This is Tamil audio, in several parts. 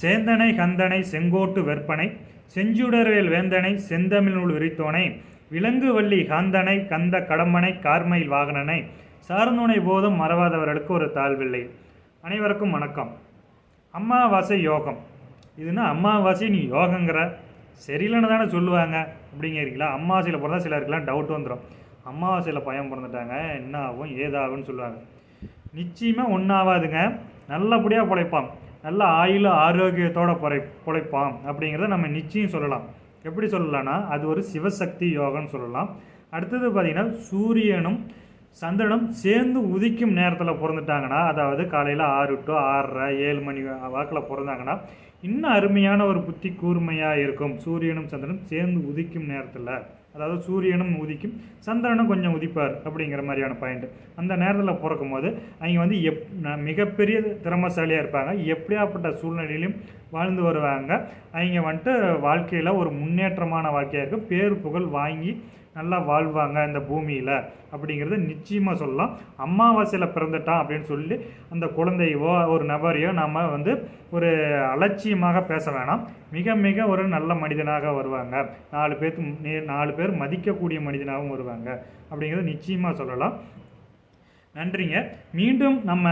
சேந்தனை கந்தனை செங்கோட்டு வெற்பனை செஞ்சுடர்வேல் வேந்தனை செந்தமிழ்நூல் விரித்தோனை விலங்கு வள்ளி காந்தனை கந்த கடம்பனை கார்மயில் வாகனனை சார்ந்துணை போதும் மறவாதவர்களுக்கு ஒரு தாழ்வில்லை. அனைவருக்கும் வணக்கம். அமாவாசை யோகம். இதுனா அமாவாசை நீ யோகங்கிற. சரியில்லைன்னு தானே சொல்லுவாங்க. அப்படிங்கிறீங்களா? அமாவாசையில் பிறந்தா சிலருக்குலாம் டவுட் வந்துடும் அமாவாசையில் பயம் பிறந்துட்டாங்க. என்ன ஆகும்? ஏதாகும்னு சொல்லுவாங்க. நிச்சயமாக ஒன்றாவாதுங்க நல்லபடியாக பிழைப்பான் நல்ல ஆயுள் ஆரோக்கியத்தோட பிழை பிழைப்பான் அப்படிங்கிறத நம்ம நிச்சயம் சொல்லலாம். எப்படி சொல்லலாம்னா அது ஒரு சிவசக்தி யோகம்னு சொல்லலாம். அடுத்தது பார்த்திங்கன்னா சூரியனும் சந்திரனும் சேர்ந்து உதிக்கும் நேரத்தில் பிறந்துட்டாங்கன்னா அதாவது காலையில் ஆறு டு ஆறரை ஏழு மணி வாக்கில் பிறந்தாங்கன்னா இன்னும் அருமையான ஒரு புத்தி கூர்மையாக இருக்கும். சூரியனும் சந்திரனும் சேர்ந்து உதிக்கும் நேரத்தில். அதாவது சூரியனும் உதிக்கும் சந்திரனும் கொஞ்சம் உதிப்பார் அப்படிங்கிற மாதிரியான பாயிண்ட் அந்த நேரத்தில் பிறக்கும் போது அவங்க வந்து எப் மிகப்பெரிய திறமசாலியாக இருப்பாங்க. எப்படியாப்பட்ட சூழ்நிலையிலும் வாழ்ந்து வருவாங்க. அவங்க வந்துட்டு வாழ்க்கையில் ஒரு முன்னேற்றமான வாழ்க்கையாக இருக்கும் பேர் புகழ் வாங்கி நல்லா வாழ்வாங்க இந்த பூமியில் அப்படிங்கிறத நிச்சயமாக சொல்லலாம். அமாவாசையில் பிறந்துட்டான் அப்படின்னு சொல்லி அந்த குழந்தையவோ ஒரு நபரையோ நாம் வந்து ஒரு அலட்சியமாக பேச வேணாம். மிக மிக ஒரு நல்ல மனிதனாக வருவாங்க. நாலு பேர்த்து நே- நாலு பேர் மதிக்கக்கூடிய மனிதனாகவும் வருவாங்க. அப்படிங்கிறத நிச்சயமாக சொல்லலாம். நன்றிங்க. மீண்டும் நம்ம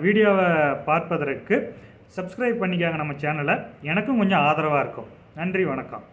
வீடியோவை பார்ப்பதற்கு சப்ஸ்கிரைப் பண்ணிக்காங்க நம்ம சேனலை எனக்கும் கொஞ்சம் ஆதரவாக இருக்கும். நன்றி வணக்கம்.